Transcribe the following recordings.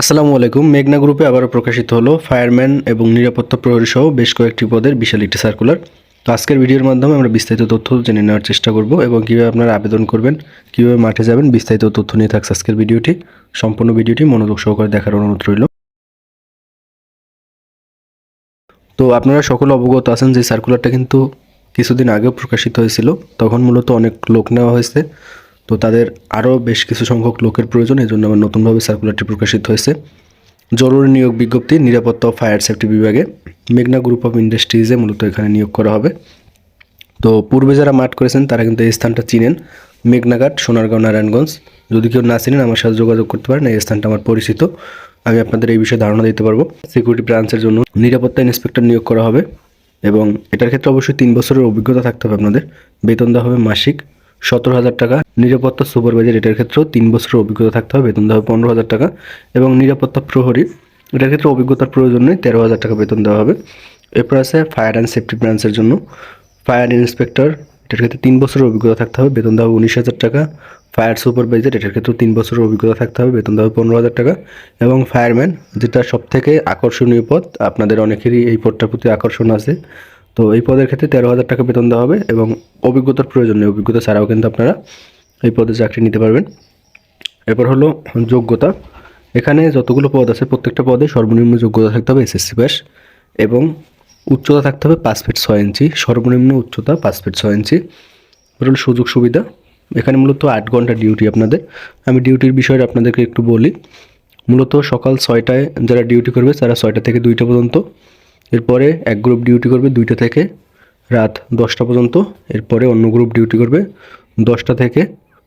আসসালামু আলাইকুম। মেঘনা গ্রুপে আবারও প্রকাশিত হলো ফায়ারম্যান এবং নিরাপত্তা প্রহরী সহ বেশ কয়েকটি পদের বিশাল একটি সার্কুলার তো আজকের ভিডিওর মাধ্যমে আমরা বিস্তারিত তথ্য জেনে নেওয়ার চেষ্টা করব এবং কীভাবে আপনারা আবেদন করবেন, কীভাবে মাঠে যাবেন, বিস্তারিত তথ্য নিয়ে থাকছে আজকের ভিডিওটি। সম্পূর্ণ ভিডিওটি মনোযোগ সহকারে দেখার অনুরোধ রইল। তো আপনারা সকল অবগত আছেন যে সার্কুলারটা কিন্তু কিছুদিন আগেও প্রকাশিত হয়েছিল, তখন মূলত অনেক লোক নেওয়া হয়েছে। তো তাদের আরও বেশ কিছু সংখ্যক লোকের প্রয়োজন, এই জন্য আবার নতুনভাবে সার্কুলারটি প্রকাশিত হয়েছে। জরুরি নিয়োগ বিজ্ঞপ্তি, নিরাপত্তা ও ফায়ার সেফটি বিভাগে মেঘনা গ্রুপ অফ ইন্ডাস্ট্রিজে মূলত এখানে নিয়োগ করা হবে। তো পূর্বে যারা মাঠ করেছেন, তারা কিন্তু এই স্থানটা চিনেন। মেঘনাঘাট সোনারগাঁও, নারায়ণগঞ্জ। যদি কেউ না চিনেন, আমার সাথে যোগাযোগ করতে পারেন। এই স্থানটা আমার পরিচিত। আমি আপনাদের এই বিষয়ে ধারণা দিতে পারব। সিকিউরিটি ব্রাঞ্চের জন্য নিরাপত্তা ইন্সপেক্টর নিয়োগ করা হবে এবং এটার ক্ষেত্রে অবশ্যই তিন বছরের অভিজ্ঞতা থাকতে হবে আপনাদের। বেতন দেওয়া হবে মাসিক। সতেরো হাজার টাকা। নিরাপত্তা সুপারভাইজার, এটার ক্ষেত্রেও তিন বছরের অভিজ্ঞতা থাকতে হবে, বেতন দেওয়া হবে পনেরো হাজার টাকা এবং নিরাপত্তা প্রহরী, এটার ক্ষেত্রে অভিজ্ঞতার প্রয়োজন নেই, তেরো হাজার টাকা বেতন দেওয়া হবে। এরপর আছে ফায়ার অ্যান্ড সেফটি ব্রাঞ্চের জন্য। ফায়ার ইন্সপেক্টর, এটার ক্ষেত্রে তিন বছরের অভিজ্ঞতা থাকতে হবে, বেতন দেওয়া হবে উনিশ হাজার টাকা। ফায়ার সুপারভাইজার, এটার ক্ষেত্রেও তিন বছরের অভিজ্ঞতা থাকতে হবে, বেতন দেওয়া হবে পনেরো হাজার টাকা। এবং ফায়ারম্যান, যেটা সব থেকে আকর্ষণীয় পদ আপনাদের অনেকেরই এই পদটার প্রতি আকর্ষণ আছে। তো এই পদের ক্ষেত্রে তেরো হাজার টাকা বেতন দেওয়া হবে এবং অভিজ্ঞতার প্রয়োজন নেই। অভিজ্ঞতা ছাড়াও কিন্তু আপনারা এই পদে চাকরি নিতে পারবেন। এরপর হলো যোগ্যতা। এখানে যতগুলো পদ আছে, প্রত্যেকটা পদে সর্বনিম্ন যোগ্যতা থাকতে হবে এসএসসি পাস এবং উচ্চতা থাকতে হবে পাঁচ ফিট ছয় ইঞ্চি। সর্বনিম্ন উচ্চতা পাঁচ ফিট ছয় ইঞ্চি। হলো সুযোগ সুবিধা। এখানে মূলত আট ঘণ্টা ডিউটি আপনাদের। আমি ডিউটির বিষয়ে আপনাদেরকে একটু বলি। মূলত সকাল ছয়টায় যারা ডিউটি করবে, তারা ছয়টা থেকে দুইটা পর্যন্ত এরপরে এক গ্রুপ ডিউটি করবে দুইটা থেকে রাত দশটা পর্যন্ত। এরপরে অন্য গ্রুপ ডিউটি করবে দশটা থেকে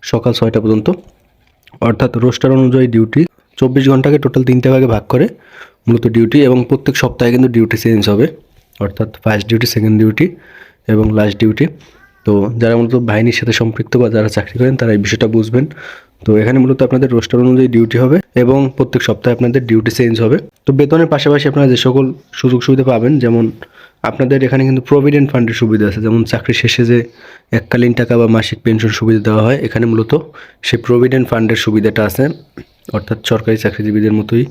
সকাল ছয়টা পর্যন্ত। অর্থাৎ রোস্টার অনুযায়ী ডিউটি চব্বিশ ঘন্টাকে টোটাল তিনটে ভাগে ভাগ করে মূলত ডিউটি এবং প্রত্যেক সপ্তাহে কিন্তু ডিউটি চেঞ্জ হবে। অর্থাৎ ফার্স্ট ডিউটি সেকেন্ড ডিউটি এবং লাস্ট ডিউটি তো যারা মূলত বাহিনীর সাথে সম্পৃক্ত বা যারা চাকরি করেন তারা এই বিষয়টা বুঝবেন। তো এখানে মূলত আপনাদের রোস্টার অনুযায়ী ডিউটি হবে এবং প্রত্যেক সপ্তাহে আপনাদের ডিউটি চেঞ্জ হবে। তো বেতনের পাশাপাশি আপনারা যে সকল সুযোগ সুবিধা পাবেন, যেমন আপনাদের এখানে কিন্তু প্রভিডেন্ট ফান্ডের সুবিধা আছে, যেমন চাকরি শেষে যে এককালীন টাকা বা মাসিক পেনশন সুবিধা দেওয়া হয়, এখানে মূলত সেই প্রভিডেন্ট ফান্ডের সুবিধাটা আছে, অর্থাৎ সরকারি চাকরিজীবীদের মতোই।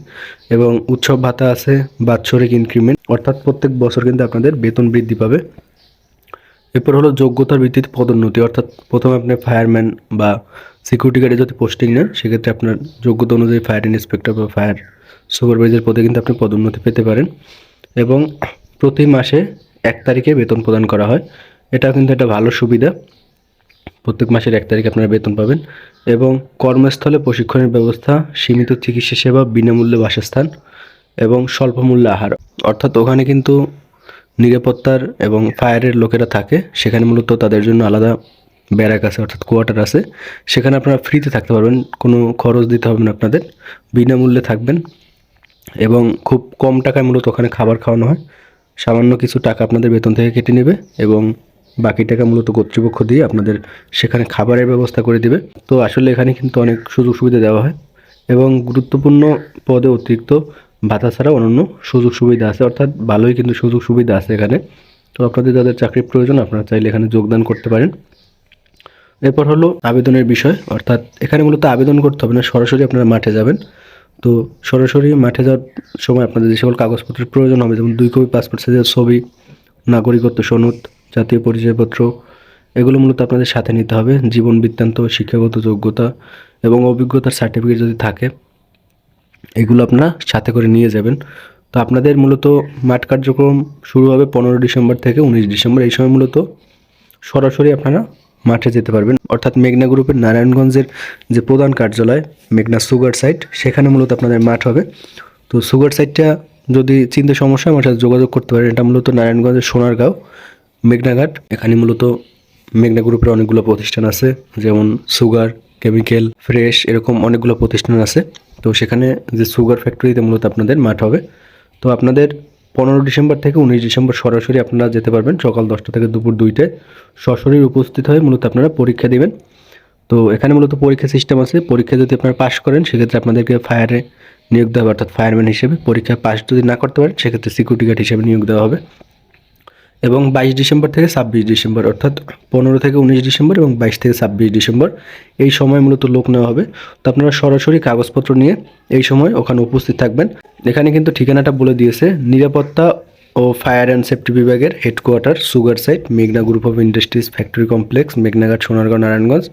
এবং উৎসব ভাতা আছে, বাৎসরিক ইনক্রিমেন্ট অর্থাৎ প্রত্যেক বছর কিন্তু আপনাদের বেতন বৃদ্ধি পাবে। এরপর হলো যোগ্যতার ভিত্তিতে পদোন্নতি, অর্থাৎ প্রথমে আপনি ফায়ারম্যান বা সিকিউরিটি গার্ডে যদি পোস্টিং নেন, সেক্ষেত্রে আপনার যোগ্যতা অনুযায়ী ফায়ার ইন্সপেক্টর বা ফায়ার সুপারভাইজার পদে কিন্তু আপনি পদোন্নতি পেতে পারেন। এবং প্রতি মাসে এক তারিখে বেতন প্রদান করা হয়। এটা কিন্তু একটা ভালো সুবিধা। প্রত্যেক মাসের এক তারিখে আপনারা বেতন পাবেন। এবং কর্মস্থলে প্রশিক্ষণের ব্যবস্থা, সীমিত চিকিৎসা সেবা, বিনামূল্যে বাসস্থান এবং স্বল্প মূল্যে আহার। অর্থাৎ ওখানে কিন্তু নিরাপত্তার এবং ফায়ারের লোকেরা থাকে। সেখানে মূলত তাদের জন্য আলাদা ব্যারাক আছে, অর্থাৎ কোয়ার্টার আছে, সেখানে আপনারা ফ্রিতে থাকতে পারবেন, কোনো খরচ দিতে হবে না আপনাদের, বিনামূল্যে থাকবেন এবং খুব কম টাকায় মূলত ওখানে খাবার খাওয়ানো হয়। সামান্য কিছু টাকা আপনাদের বেতন থেকে কেটে নেবে এবং বাকি টাকা মূলত কর্তৃপক্ষ দিয়ে আপনাদের সেখানে খাবারের ব্যবস্থা করে দিবে। তো আসলে এখানে কিন্তু অনেক সুযোগ সুবিধা দেওয়া হয় এবং গুরুত্বপূর্ণ পদে অতিরিক্ত ভাতা ছাড়াও অন্যান্য সুযোগ সুবিধা আছে, অর্থাৎ ভালোই কিন্তু সুযোগ সুবিধা আছে এখানে। তো আপনাদের যাদের চাকরির প্রয়োজন, আপনারা চাইলে এখানে যোগদান করতে পারেন। এরপর হলো আবেদনের বিষয়, অর্থাৎ এখানে মূলত আবেদন করতে হবে না, সরাসরি আপনারা মাঠে যাবেন। তো সরাসরি মাঠে যাওয়ার সময় আপনাদের যে সকল কাগজপত্রের প্রয়োজন হবে, যেমন দুই কপি পাসপোর্ট সাইজের ছবি, নাগরিকত্ব সনদ, জাতীয় পরিচয়পত্র, এগুলো মূলত আপনাদের সাথে নিতে হবে। জীবন বৃত্তান্ত, শিক্ষাগত যোগ্যতা এবং অভিজ্ঞতার সার্টিফিকেট যদি থাকে, এগুলো আপনারা সাথে করে নিয়ে যাবেন। তো আপনাদের মূলত মাঠ কার্যক্রম শুরু হবে পনেরো ডিসেম্বর থেকে উনিশ ডিসেম্বর। এই সময় মূলত সরাসরি আপনারা মাঠে যেতে পারবেন। অর্থাৎ মেঘনা গ্রুপের নারায়ণগঞ্জের যে প্রধান কার্যালয়, মেঘনা সুগার সাইট, সেখানে মূলত আপনাদের মাঠ হবে। তো সুগার সাইটটা যদি চিন্তা সমস্যা আমার সাথে যোগাযোগ করতে পারেন। এটা মূলত নারায়ণগঞ্জের সোনারগাঁও, মেঘনাঘাট। এখানে মূলত মেঘনা গ্রুপের অনেকগুলো প্রতিষ্ঠান আছে, যেমন সুগার, কেমিক্যাল, ফ্রেশ, এরকম অনেকগুলো প্রতিষ্ঠান আছে। তো সেখানে যে সুগার ফ্যাক্টরিতে মূলত আপনাদের মাঠ হবে। তো আপনাদের পনেরো ডিসেম্বর থেকে উনিশ ডিসেম্বর সরাসরি আপনারা যেতে পারবেন, সকাল দশটা থেকে দুপুর দুইটায়। সরাসরি উপস্থিত হয়ে মূলত আপনারা পরীক্ষা দেবেন। তো এখানে মূলত পরীক্ষা সিস্টেম আছে। পরীক্ষা যদি আপনারা পাশ করেন, সেক্ষেত্রে আপনাদেরকে ফায়ারে নিয়োগ দেওয়া হবে। অর্থাৎ ফায়ারম্যান হিসেবে পরীক্ষা পাশ যদি না করতে পারেন, সেক্ষেত্রে সিকিউরিটি গার্ড হিসেবে নিয়োগ দেওয়া হবে। এবং বাইশ ডিসেম্বর থেকে ছাব্বিশ ডিসেম্বর, অর্থাৎ পনেরো থেকে উনিশ ডিসেম্বর এবং বাইশ থেকে ছাব্বিশ ডিসেম্বর এই সময় মূলত লোক নেওয়া হবে। তো আপনারা সরাসরি কাগজপত্র নিয়ে এই সময় ওখানে উপস্থিত থাকবেন। এখানে কিন্তু ঠিকানাটা বলে দিয়েছে, নিরাপত্তা ও ফায়ার অ্যান্ড সেফটি বিভাগের হেডকোয়ার্টার, সুগার সাইট, মেঘনা group of industries factory complex মেঘনাঘাট Sonargaon, Narayanganj.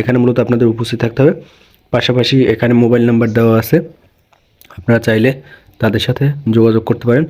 এখানে মূলত আপনাদের উপস্থিত থাকতে হবে। পাশাপাশি এখানে মোবাইল নাম্বার দেওয়া আছে। আপনারা চাইলে তাদের সাথে যোগাযোগ করতে পারেন।